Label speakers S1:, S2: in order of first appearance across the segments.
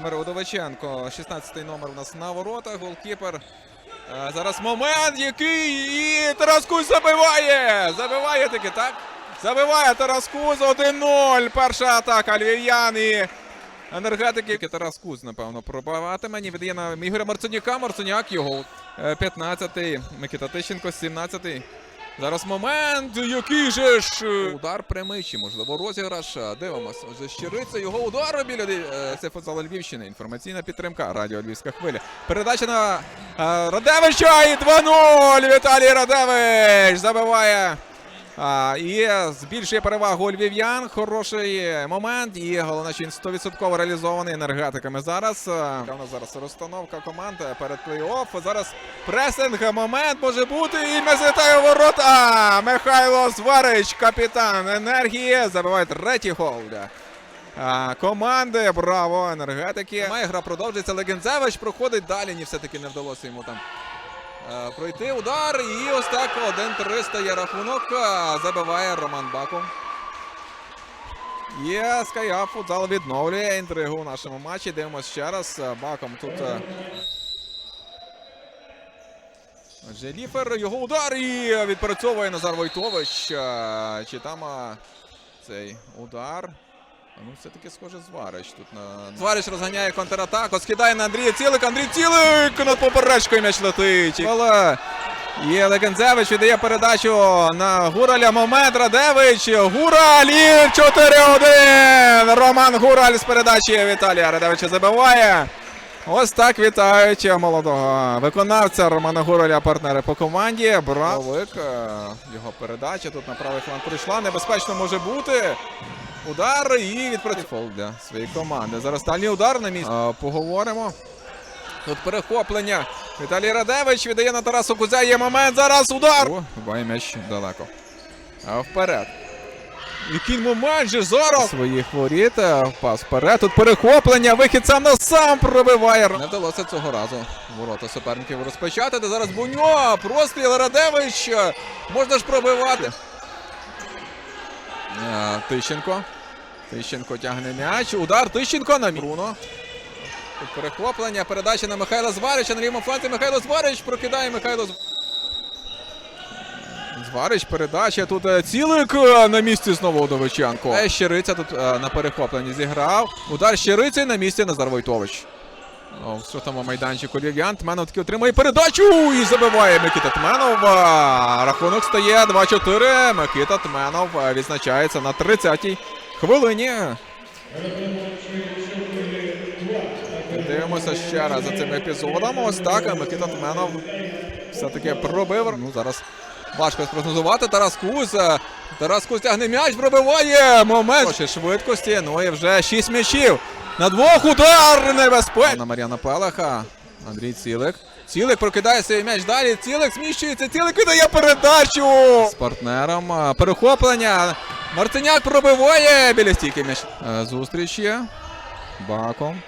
S1: Володимир Удовиченко, 16-й номер у нас на воротах, голкіпер. Е, Зараз момент, який і Тарас Кузь забиває! Забиває таки, так? Забиває Тарас Куз 1-0. Перша атака львів'ян і енергетики. Тарас Куз, напевно, пробиватиме. Ні, віддає на Ігоря Марцуняка. Марцуняк його е, 15-й. Микита Тищенко, 17-й. Зараз момент, який же ж е, удар прямий, чи можливо розіграш. Дивимось. Отже, щириця його удару біля е, це футзал Львівщини. Інформаційна підтримка. Радіо Львівська хвиля. Передача на е, Радевича і 2-0. Віталій Радевич забиває. І збільшує перевагу львів'ян. Хороший момент. І головне, що він 100% реалізований енергетиками зараз. У нас зараз розстановка команд перед плей-офф. Зараз пресинг. Момент може бути. І мезетає у ворота. Михайло Зварич, капітан енергії. Забиває третій гол. Команди, браво, енергетики. Має гра продовжується. Легензевич проходить далі. Ні, все-таки не вдалося йому там Пройти удар і ось так 1-3 стає рахунок. Е, Забиває Роман Баков. Є Скайап футзал відновлює інтригу у нашому матчі. Дивимося ще раз. Е, Баком тут. е, Отже, Ліфер, його удар і відпрацьовує Назар Войтович. Е, Чи там е, цей удар? Ну, все-таки схоже Зварич тут на. Зварич розганяє контратаку, скидає на Андрія Цілик. Андрій Цілик над поперечкою м'яч летить. Але є Легензевич віддає передачу на Гураля. Момент Радевич. Гураль і 4-1. Роман Гураль з передачі Віталія Радевича забиває. Ось так вітають молодого виконавця Романа Гураля, партнери по команді. Бравик. Його передача тут на правий фланг прийшла. Небезпечно може бути. Удар і відпрацював фол для своєї команди. Зараз дальній удар на місці. Поговоримо. Тут перехоплення. Віталій Радевич віддає на Тарасу Кузя. Є момент. Зараз удар. Буває м'яч далеко. А вперед. Який момент же зараз своїх воріт. Пас вперед. Тут перехоплення. Вихід сам на сам пробиває. Не вдалося цього разу ворота суперників розпочати. Де зараз Буньо. Простріл Радевич. Можна ж пробивати. Тищенко. Тищенко тягне м'яч. Удар Тищенко на Бруно. Тут перехоплення. Передача на Михайла Зварича. На лівому фланці Михайло Зварич прокидає Михайло Зв- Зварич, передача. Тут е, цілик е, на місці знову Удовиченко. Е, Щириця тут на перехопленні зіграв. Удар Щириці на місці Назар Войтович. О, в сотому майданчику Львів'ян. Тменов таки отримує передачу і забиває Микита Тменов. Рахунок стає 2-4. Микита Тменов відзначається на 30-й хвилині. Дивимося ще раз за цим епізодом. Ось так Микита Тменов все-таки пробив. Ну, зараз важко спрогнозувати. Тарас Куз. е, Тарас Куз тягне м'яч, пробиває. Момент швидкості. Ну і вже 6 м'ячів. На двох удар небезпечно. На Мар'яна Пелеха. Андрій Цілик. Цілик прокидає свій м'яч далі. Цілик зміщується. Цілик віддає передачу. З партнером. е, Перехоплення. Мартиняк пробиває біля стійки м'яч. Е, Зустріч є. Баком.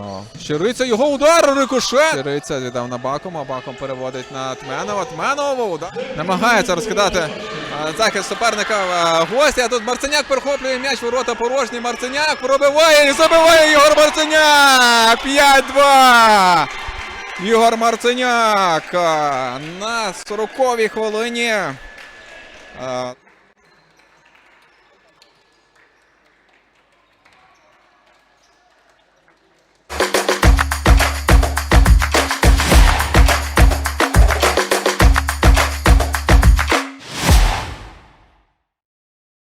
S1: О, Щириця його удар, рикошет. Щириця віддав на Баком, а Баком переводить на Тменова. Тменова удар. Намагається розкидати е, захист суперника е, гостя. Тут Марценяк перехоплює м'яч, ворота порожні. Марценяк пробиває і забиває Ігор Марценяк. 5-2. Ігор Марценяк е, на 40-й хвилині. Е,